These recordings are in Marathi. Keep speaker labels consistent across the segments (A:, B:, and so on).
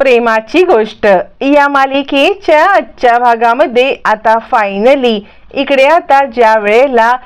A: प्रेमाची गोष्ट. या मालिकेच्या आजच्या भागामध्ये आता फायनली इकडे आता ज्या वेळेला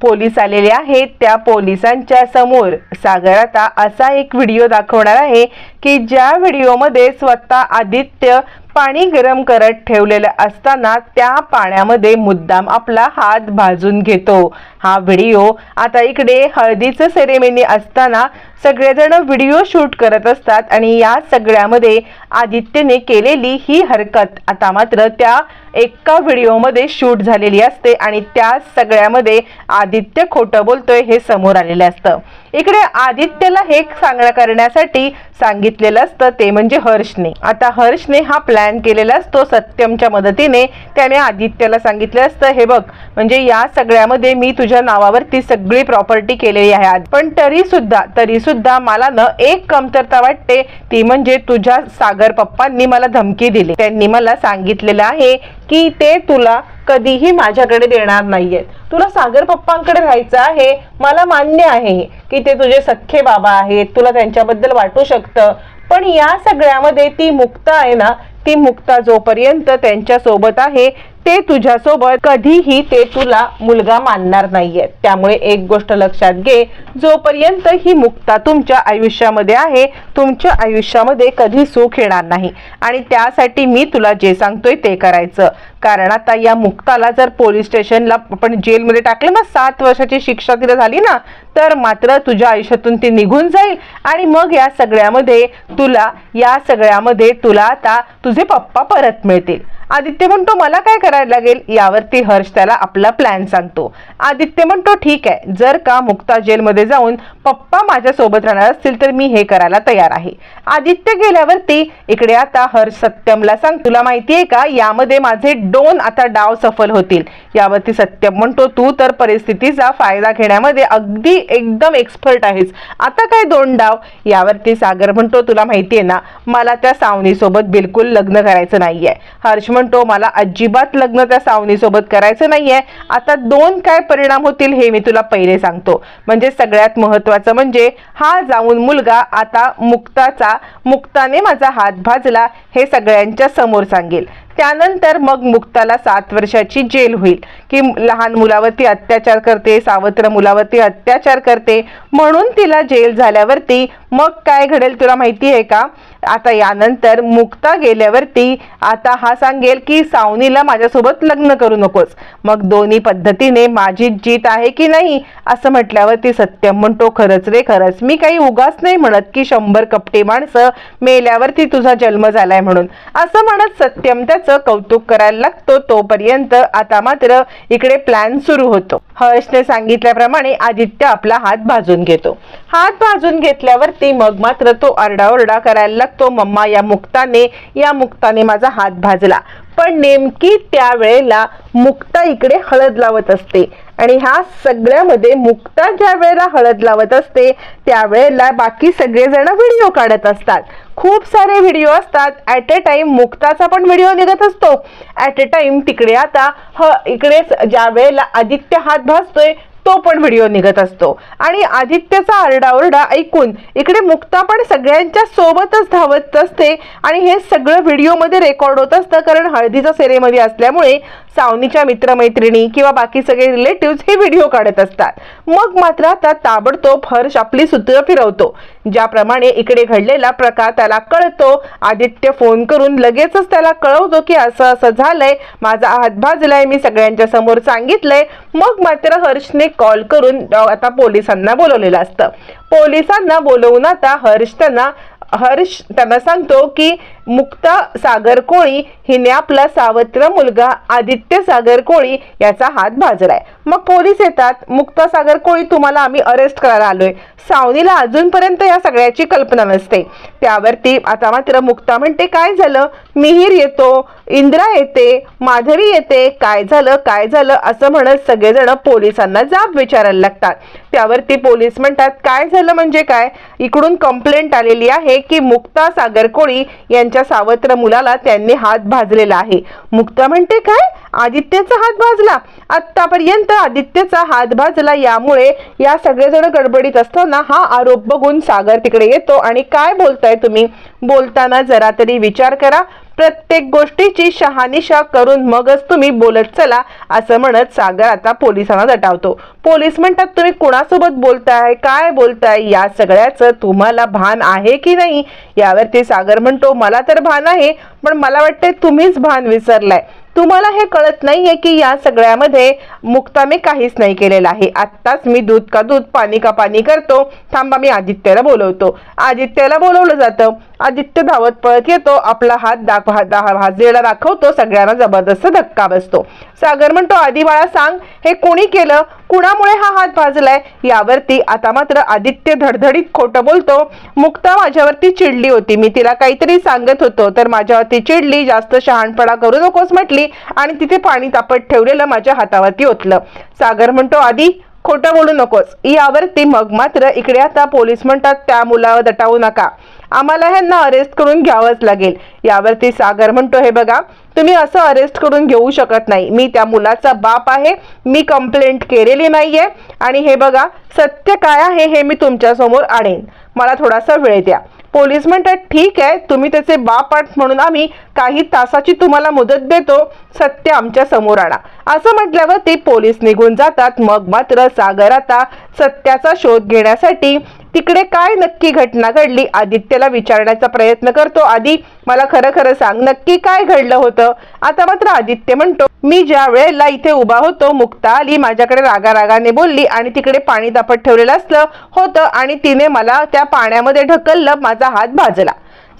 A: पोलीस आलेले आहेत त्या पोलिसांच्या समोर सागर आता असा एक व्हिडिओ दाखवणार आहे की ज्या व्हिडिओमध्ये स्वतः आदित्य पाणी गरम करत ठेवलेलं असताना त्या पाण्यामध्ये मुद्दाम आपला हात भाजून घेतो. हा व्हिडिओ आता इकडे हळदीचं सेरेमनी असताना सगळेजण व्हिडिओ शूट करत असतात आणि या सगळ्यामध्ये आदित्यने केलेली ही हरकत. आता मात्र त्या एका व्हिडिओमध्ये शूट झालेली असते आणि त्या सगळ्यामध्ये आदित्य खोटं बोलतोय हे समोर आलेलं असतं. इकडे आदित्यला हे सांगण्या करण्यासाठी सांगितलेलं असतं ते म्हणजे हर्षने. आता हर्षने हा प्लॅन केलेला असतो सत्यमच्या मदतीने. त्याने आदित्यला सांगितलं असतं हे बघ म्हणजे या सगळ्यामध्ये मी तुझ्या नावावरती सगळी प्रॉपर्टी केलेली आहे पण तरी सुद्धा तरी सुद्धा सुद्धा मला न एक कमतरता वाटते. ती म्हणजे तुझ्या सागर पप्पांनी मला धमकी दिली. त्यांनी मला सांगितलेलं आहे की ते तुला कधीही माझ्याकडे देणार नाहीयेत. तुला सागर पप्पांकडे राहायचं आहे. मला मान्य आहे की ते तुझे सख्खे बाबा आहेत. तुला त्यांच्याबद्दल वाटू शकतं. पण या सगळ्यामध्ये ती मुक्ता आहे ना? ती मुक्ता जोपर्यंत त्यांच्यासोबत आहे ते तुझ्यासोबत कधीही ते तुला मुलगा मानणार नाहीये त्यामुळे एक गोष्ट लक्षात घे जोपर्यंत ही मुक्ता तुमच्या आयुष्यामध्ये आहे तुमच्या आयुष्यामध्ये कधी सुख येणार नाही. आणि त्यासाठी मी तुला जे सांगतोय ते करायचं. कारण आता या मुक्ताला जर पोलीस स्टेशनला आपण जेलमध्ये टाकलं ना सात वर्षाची शिक्षा तिला झाली ना तर मात्र तुझ्या आयुष्यातून ती निघून जाईल. आणि मग या सगळ्यामध्ये तुला या सगळ्यामध्ये तुला आता तुझे पप्पा परत मिळतील. आदित्य म्हणतो मला काय करायला लागेल? यावरती हर्ष त्याला आपला प्लॅन सांगतो. आदित्य म्हणतो ठीक आहे जर का मुक्ता जेलमध्ये जाऊन पप्पा माझ्यासोबत राहणार असतील तर मी हे करायला तयार आहे. आदित्य गेल्यावरती इकडे आता हर्ष सत्यमला सांग तुला माहिती आहे का यामध्ये माझे दोन आता डाव सफल होतील. यावरती सत्यम म्हणतो तू तर परिस्थितीचा फायदा घेण्यामध्ये अगदी एकदम एक्सपर्ट आहेस. आता काय दोन डाव? यावरती सागर म्हणतो तुला माहिती आहे ना मला त्या सावनीसोबत बिलकुल लग्न करायचं नाहीये. हर्ष म्हणतो मला अजिबात लग्न त्या सावनीसोबत करायचं नाहीये. आता दोन काय परिणाम होतील हे मी तुला पहिले सांगतो. म्हणजे सगळ्यात महत्वाचं म्हणजे हा जाऊन मुलगा आता मुक्ताचा मुक्ताने माझा हात भाजला हे सगळ्यांच्या समोर सांगेल. त्यानंतर मग मुक्ताला सात वर्षाची जेल होईल. की लहान मुलावरती अत्याचार करते सावत्र मुलावरती अत्याचार करते म्हणून तिला जेल झाल्यावरती मग काय घडेल तुला माहिती आहे का? आता यानंतर मुक्ता गेल्यावरती आता हा सांगेल की सावनीला माझ्यासोबत लग्न करू नकोस. मग दोन्ही पद्धतीने माझी जीत आहे की नाही असं म्हटल्यावरती सत्यम म्हणतो खरंच रे खरंच. मी काही उगाच नाही म्हणत की शंभर कपटे माणसं मेल्यावरती तुझा जन्म झालाय म्हणून. असं म्हणत सत्यम त्याचं कौतुक करायला लागतो. तोपर्यंत आता मात्र इकडे प्लॅन सुरू होतो. हर्षने सांगितल्याप्रमाणे आदित्य आपला हात भाजून घेतो. हात भाजून घेतल्यावरती मग मात्र तो आरडाओरडा करायला तो मम्मा या मुक्ताने या मुक्ताने माझा हात भाजला. पण नेमकी त्यावेळेला मुक्ता इकडे हळद लावत असते. आणि ह्या सगळ्यामध्ये मुक्ता ज्या वेळेला हळद लावत असते त्यावेळेला बाकी सगळेजण व्हिडिओ काढत असतात. खूप सारे व्हिडिओ असतात. ॲट अ टाइम मुक्ताचा पण व्हिडिओ निघत असतो. ॲट अ टाइम तिकडे आता ह इकडे ज्या वेळेला आदित्य हात भासतोय तो पण व्हिडिओ निघत असतो. आणि आदित्यचा आरडाओरडा ऐकून इकडे मुक्ता पण सगळ्यांच्या सोबतच धावत असते आणि हे सगळं व्हिडिओमध्ये रेकॉर्ड होत असतं कारण हळदीचा सेरेमध्ये असल्यामुळे सावनीच्या मित्रमैत्रिणी किंवा बाकी सगळे रिलेटिव्ह हे व्हिडिओ काढत असतात. मग मात्र आता ताबडतोब हर्ष आपली सूत्र फिरवतो. ज्याप्रमाणे इकडे घडलेला प्रकार त्याला कळतो. आदित्य फोन करून लगेचच त्याला कळवतो की असं असं झालंय. माझा हात भाजलाय मी सगळ्यांच्या समोर सांगितलंय. मग मात्र हर्षने कॉल करून आता पोलिसांना बोलवलेलं असतं. पोलिसांना बोलवून आता हर्ष त्यांना हर्ष त्यांना सांगतो की मुक्ता सागर कोळी हिने आपला सावत्र मुलगा आदित्य सागर कोळी याचा हात भाजलाय. मग पोलीस येतात. मुक्ता सागर कोळी तुम्हाला आम्ही अरेस्ट करायला आलोय. सावनीला अजूनपर्यंत या सगळ्याची कल्पना नसते. त्यावरती आता मात्र मुक्ता म्हणते काय झालं? मिहीर येतो इंद्रा येते माधवी येते काय झालं काय झालं? असं म्हणत सगळेजण पोलिसांना जाब विचारायला लागतात. त्यावरती पोलीस म्हणतात काय झालं म्हणजे काय? इकडून कंप्लेंट आलेली आहे की मुक्ता सागर कोळी यांच्या सावत्र मुलाला त्यांनी हात भाजलेला आहे. मुक्ता म्हणते काय? आदित्यचा हात भाजला. आतापर्यंत आदित्यचा हात भाजला यामुळे या सगळेजण गडबडीत असताना हा आरोप बघून सागर तिकडे येतो आणि काय बोलताय तुम्ही? बोलताना जरा तरी विचार करा. प्रत्येक गोष्टीची शहानिशा करून मगच तुम्ही बोलत चला असं म्हणत सागर आता पोलिसांना दटावतो. पोलीस म्हणतात तुम्ही कुणासोबत बोलताय? काय बोलताय? या सगळ्याचं तुम्हाला भान आहे की नाही? यावरती सागर म्हणतो मला तर भान आहे पण मला वाटते तुम्हीच भान विसरलाय. तुम्हाला हे कळत नाहीये की या सगळ्यामध्ये मुक्ता मी काहीच नाही केलेलं आहे. आत्ताच मी दूध का दूध पाणी का पाणी करतो. थांबा मी आदित्यला बोलवतो. आदित्यला बोलवलं जातं. आदित्य धावत पळत येतो. आपला हात दाख हा- दा- दाखवतो. सगळ्यांना जबरदस्त धक्का बसतो. सागर म्हणतो आधी बाळा सांग हे कोणी केलं? कुणामुळे हा हात भाजलाय? यावरती आता मात्र आदित्य धडधडीत खोटं बोलतो. मुक्ता माझ्यावरती चिडली होती. मी तिला काहीतरी सांगत होतो. तर माझ्यावरती चिडली. जास्त शहाणपणा करू नकोस म्हटली. आणि तिथे पाणी तापत ठेवलेलं माझ्या हातावरती ओतलं. सागर म्हणतो आधी खोटं बोलू नकोस. यावरती मग मात्र इकडे आता पोलीस म्हणतात त्या मुलावर दटावू नका. आम्हाला ह्यांना अरेस्ट करून घ्यावंच लागेल. यावरती सागर म्हणतो हे बघा तुम्ही असं अरेस्ट करून घेऊ शकत नाही. मी त्या मुलाचा बाप आहे. मी कंप्लेंट केलेली नाहीये. आणि हे बघा सत्य काय आहे हे मी तुमच्यासमोर आणेन. मला थोडासा वेळ द्या. पोलीस म्हणतात ठीक आहे तुम्ही त्याचे बाप आठ म्हणून आम्ही काही तासाची तुम्हाला मुदत देतो. सत्य आमच्यासमोर आणा. असं म्हटल्यावर ते पोलीस निघून जातात. मग मात्र सागर आता सत्याचा शोध घेण्यासाठी तिकडे काय नक्की घटना घडली? आदित्यला विचारण्याचा प्रयत्न करतो आधी मला खरं खरं सांग नक्की काय घडलं होतं? आता मात्र आदित्य म्हणतो मी ज्या वेळेला इथे उभा होतो मुक्ता आली माझ्याकडे रागारागाने बोलली आणि तिकडे पाणी दापट ठेवलेलं असलं होतं आणि तिने मला त्या पाण्यामध्ये ढकललं माझा हात भाजला.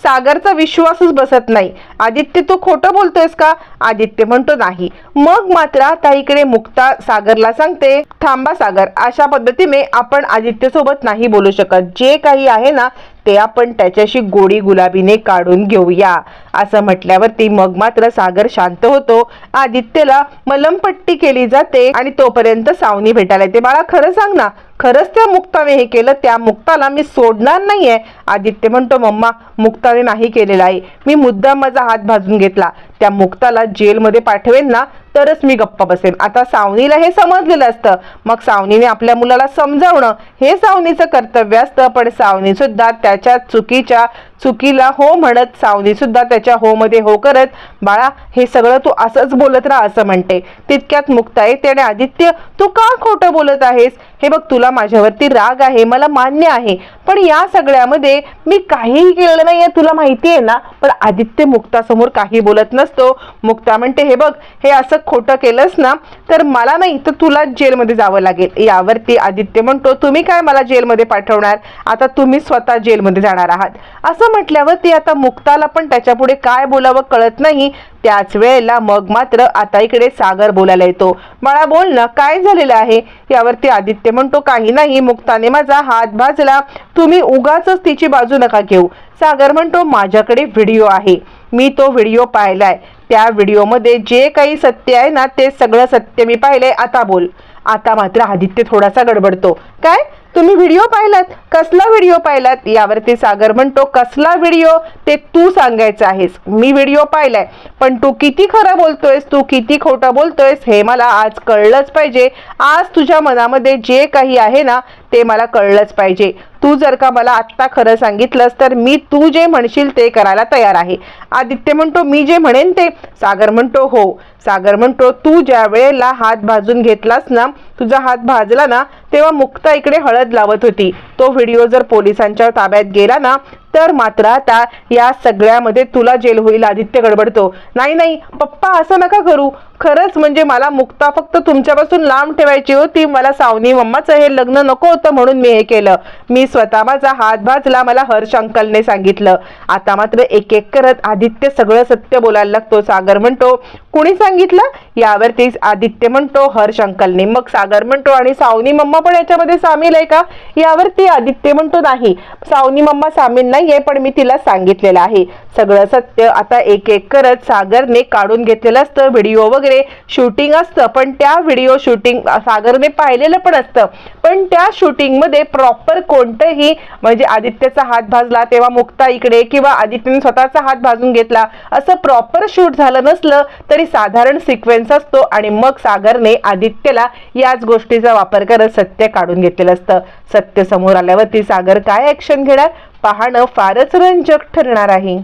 A: सागरचा विश्वासच बसत नाही. आदित्य तू खोटं बोलतोयस का? आदित्य म्हणतो नाही. मग मात्र आता इकडे मुक्ता सागरला सांगते थांबा सागर अशा पद्धतीने आपण आदित्य सोबत नाही बोलू शकत. जे काही आहे ना ते आपण त्याच्याशी गोडी गुलाबीने काढून घेऊया. असं म्हटल्यावरती मग मात्र सागर शांत होतो. आदित्यला मलमपट्टी केली जाते आणि तोपर्यंत सावनी भेटायला येते. बाळा खरं सांग ना खरंच त्या मुक्ताने हे केलं? त्या मुक्ताला मी सोडणार नाहीये. आदित्य म्हणतो मम्मा मुक्ताने नाही केलेला आहे. मी मुद्दाम माझा हात भाजून घेतला. त्या मुक्ताला जेलमध्ये पाठवेन ना तरच मी गप्पा बसेन. आता सावनीला हे समजलेलं असतं. मग सावनीने आपल्या मुलाला समजावणं हे सावनीचं कर्तव्य असतं. पण सावनी सुद्धा त्याच्या चुकीच्या चुकीला हो म्हणत सावनी सुद्धा त्याच्या हो मध्ये हो करत बाळा हे सगळं तू असंच बोलत राहा असं म्हणते. तितक्यात मुक्ता येते आणि आदित्य तू का खोटं बोलत आहेस? हे बघ तुला माझ्यावरती राग आहे मला मान्य आहे पण या सगळ्यामध्ये मी काहीही केलं नाही आहे तुला माहिती आहे ना? पण आदित्य मुक्तासमोर काही बोलत नसतो. मुक्ता म्हणते हे बघ हे असं खोटं केलंस ना तर मला नाही तर तुला जेलमध्ये जावं लागेल. यावरती आदित्य म्हणतो तुम्ही काय मला जेलमध्ये पाठवणार? आता तुम्ही स्वतः जेलमध्ये जाणार आहात. असं म्हटल्यावर ती आता मुक्ताला पण त्याच्यापुढे काय बोलावं कळत नाही. त्याच वेळेला मग मात्र आता इकडे सागर बोलायला येतो. बाळा बोल ना काय झालेलं आहे? यावरती आदित्य म्हणतो काही नाही मुक्ताने माझा हात भाजला. तुम्ही उगाच तिची बाजू नका घेऊ. सागर म्हणतो माझ्याकडे व्हिडिओ आहे. मी तो व्हिडिओ पाहिलाय. त्या व्हिडिओमध्ये जे काही सत्य आहे ना ते सगळं सत्य मी पाहिलंय. आता बोल. आता मात्र आदित्य थोडासा गडबडतो. काय? तुम्ही व्हिडिओ पाहिलात? कसला व्हिडिओ पाहिलात? यावरती सागर म्हणतो कसला व्हिडिओ? ते तू सांगायचं आहेस. मी व्हिडिओ पाहिलाय. पण तू किती खरं बोलतोयस? तू किती खोटं बोलतोयस? हे मला आज कळलंच पाहिजे. आज तुझ्या मनामध्ये जे काही आहे ना ते मला कळलंच पाहिजे. तू जर का मला आत्ता खरं सांगितलंस तर मी तू जे म्हणशील ते करायला तयार आहे. आदित्य म्हणतो मी जे म्हणेन ते. सागर म्हणतो हो. सागर म्हणतो तू ज्या वेळेला हात भाजून घेतलास ना तुझा हात भाजला ना तेव्हा मुक्ता इकडे हळद लावत होती. तो व्हिडिओ जर पोलिसांच्या ताब्यात गेला ना तर मात्र आता या सगळ्यामध्ये तुला जेल होईल आदित्य गडबडतो. नाही नाही पप्पा असं नका करू. खरंच म्हणजे मला मुक्ता फक्त तुमच्यापासून लांब ठेवायची होती मला सावनी मम्माचं हे लग्न नको होतं म्हणून मी हे केलं. मी स्वतः माझा हात भाजला मला हर्ष अंकलने सांगितलं. आता मात्र एक एक करत आदित्य सगळं सत्य बोलायला लागतो. सागर म्हणतो कुणी सांगितलं? यावरती आदित्य म्हणतो हर्ष अंकलने मग सागर म्हणतो आणि सावनी मम्मा पण याच्यामध्ये सामील आहे का? यावरती आदित्य म्हणतो नाही सावनी मम्मा सामील नाहीये पण मी तिला सांगितलेलं आहे. सगळं सत्य आता एक एक करत सागरने काढून घेतलेलं असतं व्हिडिओ वगैरे शूटिंग असतं पण त्या व्हिडिओ शूटिंग सागरने पाहिलेलं पण असतं. पण त्या शूटिंगमध्ये प्रॉपर कोणतंही म्हणजे आदित्यचा हात भाजला तेव्हा मुक्ता इकडे किंवा आदित्यने स्वतःचा हात भाजून घेतला असं प्रॉपर शूट झालं नसलं तरी साधारण सिक्वेन्स असतो आणि मग सागरने आदित्यला याच गोष्टीचा वापर करत सत्य काढून घेतलेलं असतं. सत्य समोर आल्यावरती सागर काय ऍक्शन घेणार? पाहणं फारच रंजक ठरणार आहे.